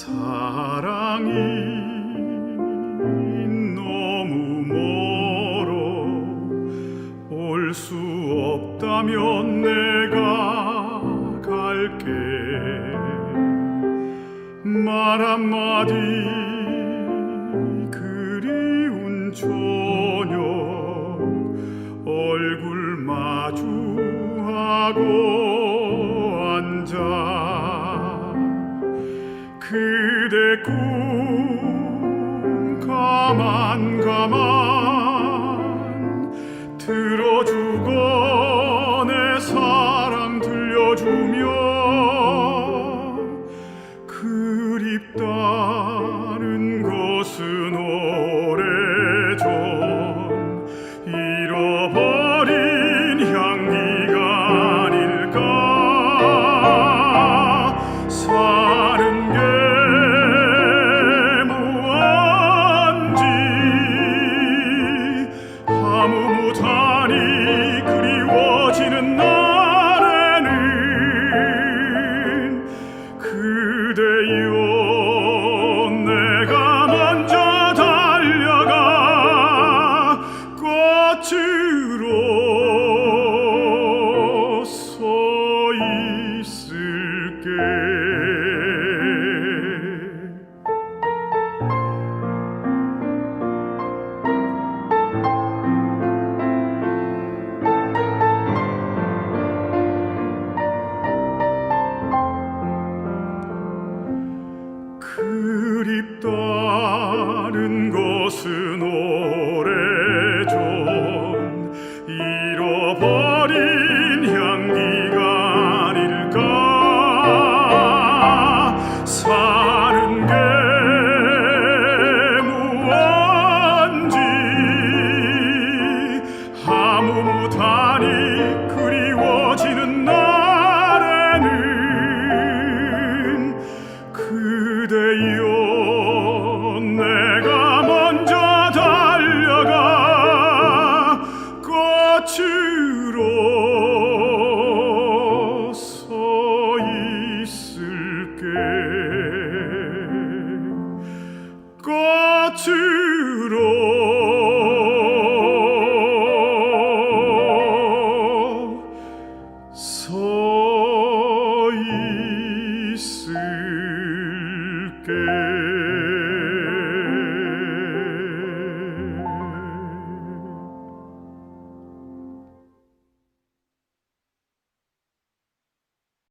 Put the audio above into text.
사랑이 너무 멀어 올 수 없다면 내가 갈게. 말 한마디 그리운 저녁 얼굴 마주하고 그대 꿈 가만 가만 들어주고 그립다는 것은 그대여 내가 먼저 달려가 꽃으로 서 있을게. 꽃으로 che